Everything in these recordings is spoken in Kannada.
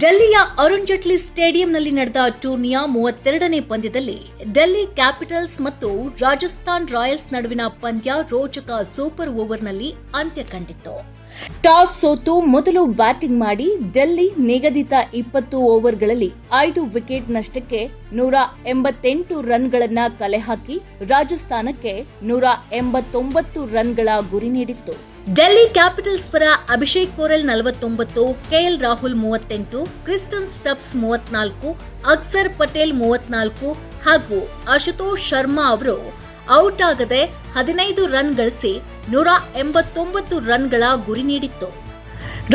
ಡೆಲ್ಲಿಯ ಅರುಣ್ ಜೇಟ್ಲಿ ಸ್ಟೇಡಿಯಂನಲ್ಲಿ ನಡೆದ ಟೂರ್ನಿಯ ಮೂವತ್ತೆರಡನೇ ಪಂದ್ಯದಲ್ಲಿ ಡೆಲ್ಲಿ ಕ್ಯಾಪಿಟಲ್ಸ್ ಮತ್ತು ರಾಜಸ್ಥಾನ್ ರಾಯಲ್ಸ್ ನಡುವಿನ ಪಂದ್ಯ ರೋಚಕ ಸೂಪರ್ ಓವರ್ನಲ್ಲಿ ಅಂತ್ಯ ಕಂಡಿತ್ತು. ಟಾಸ್ ಸೋತು ಮೊದಲು ಬ್ಯಾಟಿಂಗ್ ಮಾಡಿ ಡೆಲ್ಲಿ ನಿಗದಿತ ಇಪ್ಪತ್ತು ಓವರ್ಗಳಲ್ಲಿ ಐದು ವಿಕೆಟ್ ನಷ್ಟಕ್ಕೆ ನೂರ ಎಂಬತ್ತೆಂಟು ರನ್ಗಳನ್ನು ಕಲೆಹಾಕಿ ರಾಜಸ್ಥಾನಕ್ಕೆ ನೂರ ಎಂಬತ್ತೊಂಬತ್ತು ರನ್ಗಳ ಗುರಿ ನೀಡಿತ್ತು. ಡೆಲ್ಲಿ ಕ್ಯಾಪಿಟಲ್ಸ್ ಪರ ಅಭಿಷೇಕ್ ಪೋರೆಲ್ ನಲವತ್ತೊಂಬತ್ತು, ಕೆಎಲ್ ರಾಹುಲ್ ಮೂವತ್ತೆಂಟು, ಕ್ರಿಸ್ಟನ್ ಸ್ಟಬ್ಸ್ ಮೂವತ್ನಾಲ್ಕು, ಅಕ್ಸರ್ ಪಟೇಲ್ ಮೂವತ್ನಾಲ್ಕು ಹಾಗೂ ಅಶುತೋಷ್ ಶರ್ಮಾ ಅವರು ಔಟ್ ಆಗದೆ ಹದಿನೈದು ರನ್ ಗಳಿಸಿ ನೂರ ಎಂಬತ್ತೊಂಬತ್ತು ರನ್ಗಳ ಗುರಿ ನೀಡಿತ್ತು.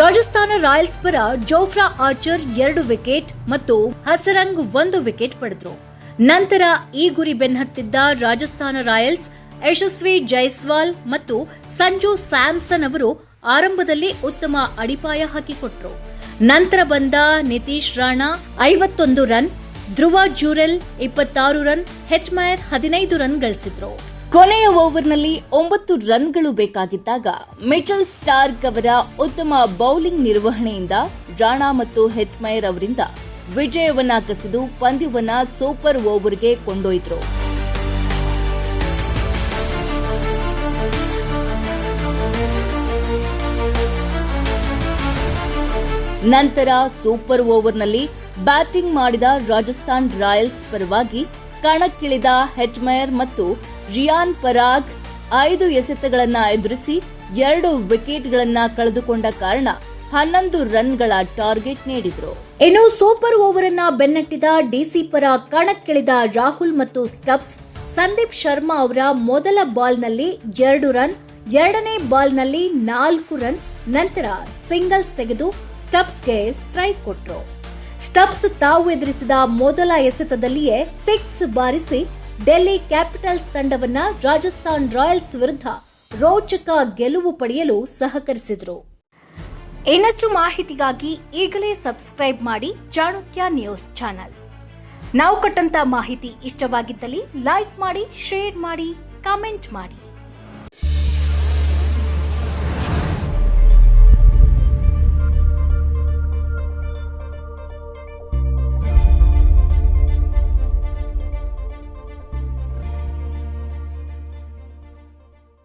ರಾಜಸ್ಥಾನ ರಾಯಲ್ಸ್ ಪರ ಜೋಫ್ರಾ ಆರ್ಚರ್ ಎರಡು ವಿಕೆಟ್ ಮತ್ತು ಹಸರಂಗ್ ಒಂದು ವಿಕೆಟ್ ಪಡೆದರು. ನಂತರ ಈ ಗುರಿ ಬೆನ್ನಹತ್ತಿದ್ದ ರಾಜಸ್ಥಾನ ರಾಯಲ್ಸ್ ಯಶಸ್ವಿ ಜೈಸ್ವಾಲ್ ಮತ್ತು ಸಂಜು ಸ್ಯಾಮ್ಸನ್ ಅವರು ಆರಂಭದಲ್ಲಿ ಉತ್ತಮ ಅಡಿಪಾಯ ಹಾಕಿಕೊಟ್ರು. ನಂತರ ಬಂದ ನಿತೀಶ್ ರಾಣಾ ಐವತ್ತೊಂದು ರನ್, ಧ್ರುವ ಜೂರೆಲ್ ಇಪ್ಪತ್ತಾರು ರನ್, ಹೆಚ್ಮಯರ್ ಹದಿನೈದು ರನ್ ಗಳಿಸಿದ್ರು. ಕೊನೆಯ ಓವರ್ನಲ್ಲಿ ಒಂಬತ್ತು ರನ್ಗಳು ಬೇಕಾಗಿದ್ದಾಗ ಮಿಚಲ್ ಸ್ಟಾರ್ಕ್ ಅವರ ಉತ್ತಮ ಬೌಲಿಂಗ್ ನಿರ್ವಹಣೆಯಿಂದ ರಾಣಾ ಮತ್ತು ಹೆಟ್ಮಯರ್ ಅವರಿಂದ ವಿಜಯವನ್ನ ಕಸಿದು ಪಂದ್ಯವನ್ನ ಸೂಪರ್ ಓವರ್ಗೆ ಕೊಂಡೊಯ್ದರು. ನಂತರ ಸೂಪರ್ ಓವರ್ನಲ್ಲಿ ಬ್ಯಾಟಿಂಗ್ ಮಾಡಿದ ರಾಜಸ್ಥಾನ್ ರಾಯಲ್ಸ್ ಪರವಾಗಿ ಕಣಕ್ಕಿಳಿದ ಹೆಚ್ಮಯರ್ ಮತ್ತು ರಿಯಾನ್ ಪರಾಗ್ ಐದು ಎಸೆತಗಳನ್ನು ಎದುರಿಸಿ ಎರಡು ವಿಕೆಟ್ಗಳನ್ನು ಕಳೆದುಕೊಂಡ ಕಾರಣ ಹನ್ನೊಂದು ರನ್ಗಳ ಟಾರ್ಗೆಟ್ ನೀಡಿದರು. ಇನ್ನು ಸೂಪರ್ ಓವರ್ ಅನ್ನ ಬೆನ್ನಟ್ಟಿದ ಡಿಸಿ ಪರ ಕಣಕ್ಕಿಳಿದ ರಾಹುಲ್ ಮತ್ತು ಸ್ಟಬ್ಸ್, ಸಂದೀಪ್ ಶರ್ಮಾ ಅವರ ಮೊದಲ ಬಾಲ್ನಲ್ಲಿ ಎರಡು ರನ್ ಎರಡನೇ ಬಾಲ್ನಲ್ಲಿ ನಾಲ್ಕು ರನ್, ನಂತರ ಸಿಂಗಲ್ಸ್ ತೆಗೆದು ಸ್ಟಬ್ಸ್ಗೆ ಸ್ಟ್ರೈಕ್ ಕೊಟ್ಟರು ಸ್ಟಬ್ಸ್ ತಾವು ಎದುರಿಸಿದ ಮೊದಲ ಎಸೆತದಲ್ಲಿಯೇ ಸಿಕ್ಸ್ ಬಾರಿಸಿ ಡೆಲ್ಲಿ ಕ್ಯಾಪಿಟಲ್ಸ್ ತಂಡವನ್ನ ರಾಜಸ್ಥಾನ್ ರಾಯಲ್ಸ್ ವಿರುದ್ಧ ರೋಚಕ ಗೆಲುವು ಪಡೆಯಲು ಸಹಕರಿಸಿದರು. ಇನ್ನಷ್ಟು ಮಾಹಿತಿಗಾಗಿ ಈಗಲೇ ಸಬ್ಸ್ಕ್ರೈಬ್ ಮಾಡಿ ಚಾಣಕ್ಯ ನ್ಯೂಸ್ ಚಾನಲ್. ನಾವು ಕೊಟ್ಟಂತ ಮಾಹಿತಿ ಇಷ್ಟವಾಗಿದ್ದಲ್ಲಿ ಲೈಕ್ ಮಾಡಿ, ಶೇರ್ ಮಾಡಿ, ಕಾಮೆಂಟ್ ಮಾಡಿ.